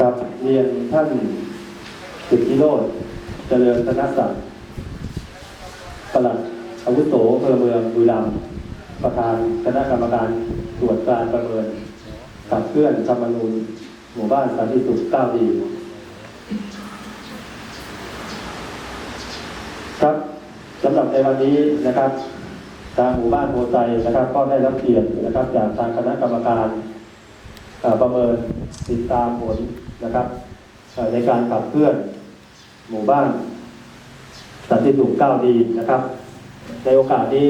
ครับเรียนท่านสุทธิโรจน์เจริญธนศักดิ์ปลัดอาวุโสอำเภอเมืองบุรีรัมย์ประธานคณะกรรมการตรวจการประเมินขับเคลื่อนธรรมนูญหมู่บ้านสันติสุขเก้าดีครับสำหรับในวันนี้นะครับ ทางหมู่บ้านโพไซนะครับ ก็ได้รับเกียรตินะครับ จากทางคณะกรรมการ ประเมินติดตามผลนะครับในการขับเคลื่อนหมู่บ้านสันติสุขก้าวดีนะครับ ในโอกาสนี้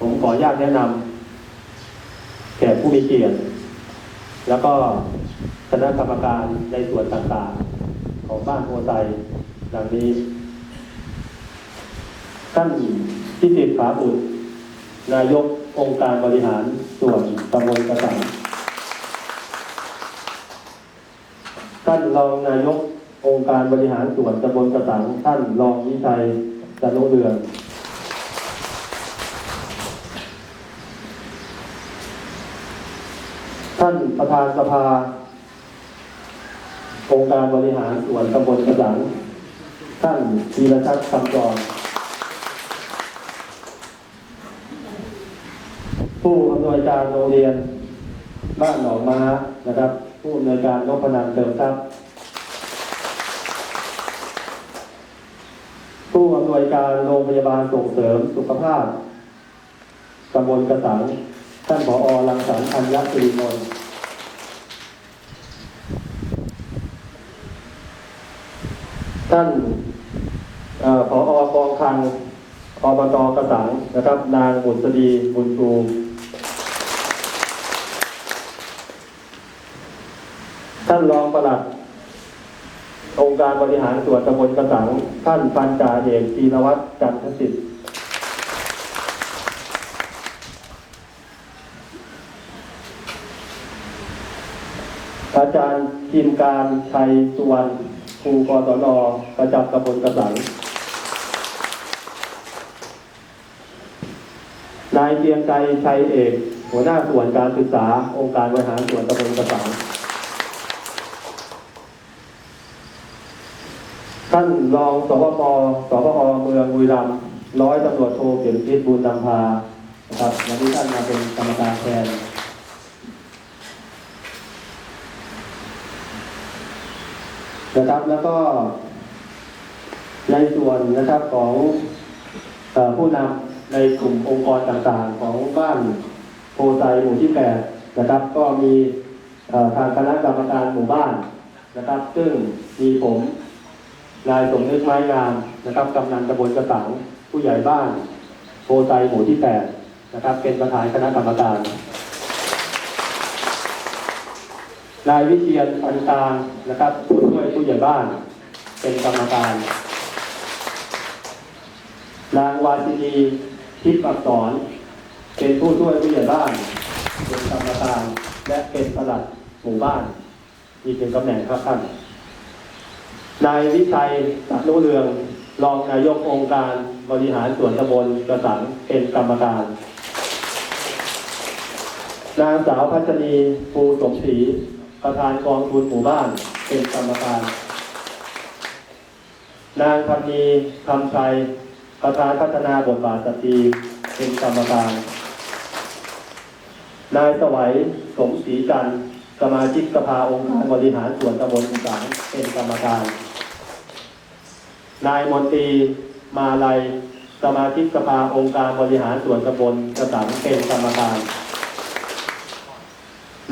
ผมขออนุญาตแนะนำแขกผู้มีเกียรติ แล้วก็คณะกรรมการในส่วนต่างๆ ของบ้านโพไซดังนี้ท่านพิสิทธิ์ขาบุตรนายกองค์การบริหารส่วนตำบลกระสัง ท่านรองนายกองค์การบริหารส่วนตำบลกระสังท่านรองวิชัยจันโเรืองท่านประธานสภา องค์การบริหารส่วนตำบลกระสัง ท่านธีรชัดคำจร ผู้อำนวยการโรงเรียนบ้านหนองม้านะครับ ผู้อำนวยการนพนันเติมทรัพย์ผู้อำนวยการโรงพยาบาลส่งเสริมสุขภาพตำบลกระสังท่านผอรังสรรค์อัญญสิรินนท์ท่านเอ่อผอกองคลังอบตกระสังนะครับ นางบุษดีบุญชู ท่านรองประหลัด องค์การบริหารส่วนตำบลกระสัง ท่านพันจ่าเอกจีรวัตรจันทสิทธิ์อาจารย์ทีมการชัยสุวรรณครูกศนประจำตำบลกระสัง นายเกียงไกรชัยเอก หัวหน้าส่วนการศึกษา องค์การบริหารส่วนตำบลกระสัง ท่านรองสวปสวปเมืองบุรีรัมย์ร้อยตำรวจโทเขียนพิษบุญนำพานะครับวันนี้ท่านมาเป็นกรรมการแทนนะครับแล้วก็ ในส่วนนะครับของอผู้นำในกลุ่มองค์กรต่างๆ ของบ้านโพไซหมู่ที่แปดนะครับ ก็มีทางคณะกรรมการหมู่บ้านนะครับ ซึ่งมีผม นายสมนึกไม้งามนะครับกำนันตำบลกระสังผู้ใหญ่บ้านโพไซหมู่ที่แปดนะครับ เป็นประธานคณะกรรมการ นายวิเชียนปันตางนะครับผู้ช่วยผู้ใหญ่บ้าน เป็นกรรมการ นางวาสินีทิพย์อักษร เป็นผู้ช่วยผู้ใหญ่บ้าน เป็นกรรมการและเป็นประหลัดหมู่บ้านอีกหนึ่งตำแหน่งครับท่าน นายวิชัยสนุเรืองรองนายกองค์การบริหารส่วนตำบลกระสังเป็นกรรมการ นางสาวพัชรีภูสมศรีประธานกองทุนหมู่บ้านเป็นกรรมการ นางพันนีคำชัยประธานพัฒนาบทบาทสตรีเป็นกรรมการ นายสวัยสมศรีจันทร์ สมาชิกสภาองค์การบริหารส่วนตำบลสังเป็นกรรมการ นายมนตรีมาลัย สมาชิกสภาองค์การบริหารส่วนตำบลกระสังเป็นกรรมการ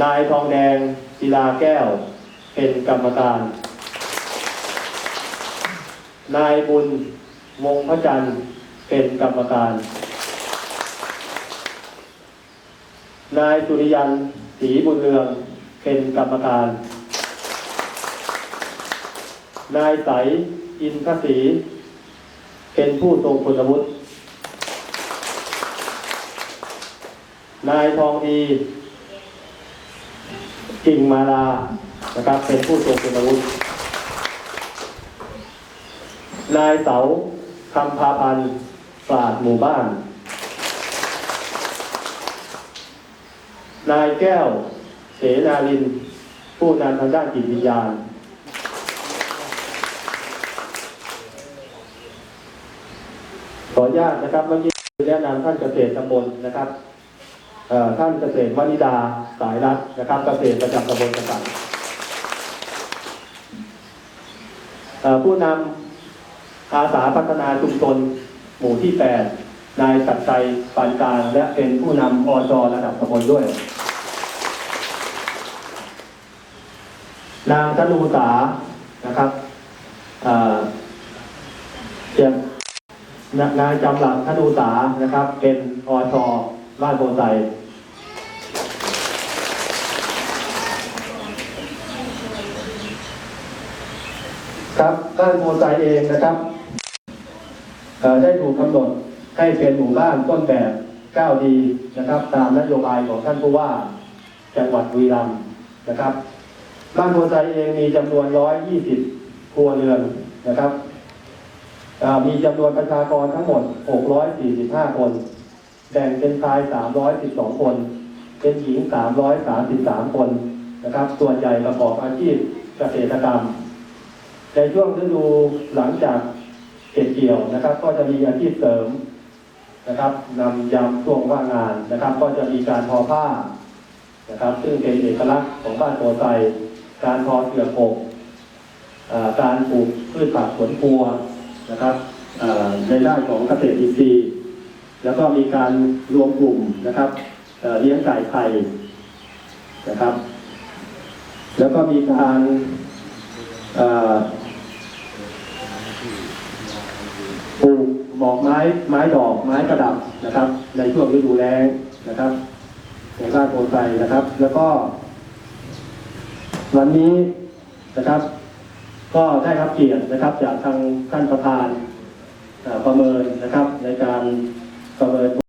นายทองแดงศิลาแก้ว เป็นกรรมการ นายบุญวงพระจันทร์เป็นกรรมการ นายสุริยันศรีบุญเรือง เป็นกรรมการ นายใสอินทศรีเป็นผู้ทรงคุณวุฒินายทองดีกิ่งมาลานะครับ เป็นผู้ทรงคุณวุฒินายเสาคำพาพันธ์ปราดหมู่บ้าน นายแก้ว เสนาลิน ผู้นำทางด้านจิตวิญญาณ ขออนุญาตนะครับเมื่อกี้แนะนำท่านเกษตรตำบลนะครับท่านเกษตรวนิดาสายรัตน์นะครับ เกษตรประจำตำบลกระสังผู้นำอาสาพัฒนาชุมชนหมู่ที่ 8 นายสัตย์ใจปานกลางและเป็นผู้นำอจระดับตำบลด้วย นางธนูสานะครับเจียนายจำหลักธนูสานะครับ เป็นอชบ้านโพไซครับบ้านโพไซเองนะครับได้ถูกกำหนดให้เป็นหมู่บ้านต้นแบบก้าวดีนะครับ ตามนโยบายของท่านผู้ว่า จังหวัดบุรีรัมนะครับ บ้านโพไซเองมีจำนวน 120 ครัวเรือนนะครับมีจำนวนประชากรทั้งหมด 645 คน แบ่งเป็นชาย 312 คน เป็นหญิง 333 คนนะครับ ส่วนใหญ่ประกอบอาชีพเกษตรกรรม ในช่วงฤดูหลังจากเก็บเกี่ยวนะครับ ก็จะมีอาชีพเสริมนะครับนำยำช่วงว่างงานนะครับ ก็จะมีการทอผ้า นะครับ ซึ่งเป็นเอกลักษณ์ของบ้านโพไซการทอเสือกกอ่าการปลูกพืชผักสวนครัวนะครับในด้านของเกษตรอินทรีย์แล้วก็มีการรวมกลุ่มนะครับเลี้ยงไก่ไข่นะครับ แล้วก็มีการปลูกหมอกไม้ไม้ดอกไม้ประดับนะครับ ในช่วงฤดูแล้งนะครับ ในบ้างโพไซนะครับ แล้วก็ วันนี้นะครับ ก็ได้รับเกียรตินะครับ จากทางท่านประธานประเมินนะครับ ในการประเมิน